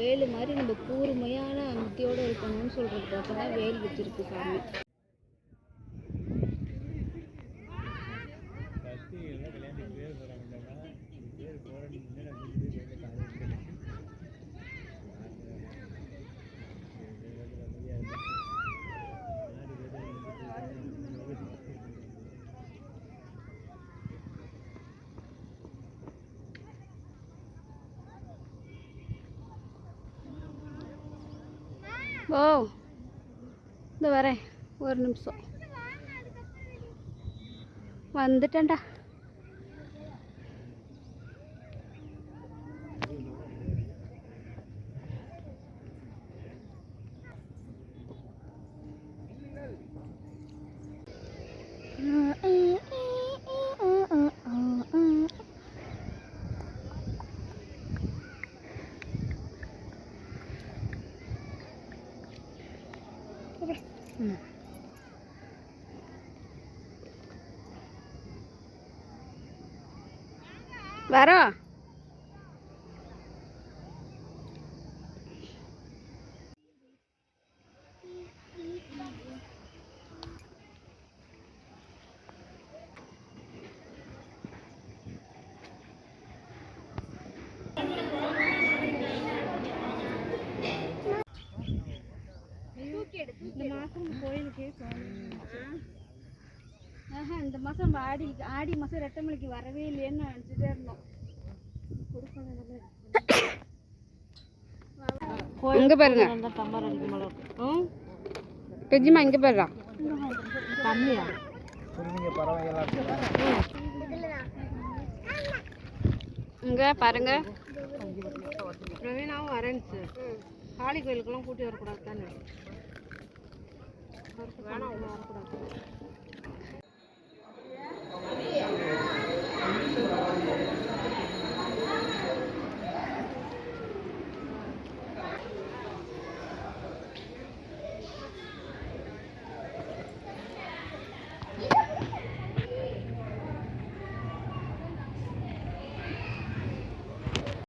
வேலு மாதிரி நம்ம கூர்மையான புத்தியோடு இருக்கணும்னு சொல்கிறதுக்காக தான் வேல் வச்சிருக்கு சாமி. ஓ இந்த வரேன் ஒரு நிமிஷம். வந்துட்டேன்டா. Hmm. Thank you. இந்த மாதம் கோயிலுக்கே ஆஹா இந்த மாதம் நம்ம ஆடி ஆடி மாதம் ரெட்டமலைக்கு வரவே இல்லையேன்னு நினச்சிட்டே இருந்தோம். இங்கே பாருங்க. பெஜிமா இங்கே பாருடா. தண்ணியா? இங்கே பாருங்க. பிரவீனாவும் வரேன்ச்சு காளி கோயிலுக்கெல்லாம் கூட்டி வரக்கூடாது தானே வேணாம் வரக்கூடாது.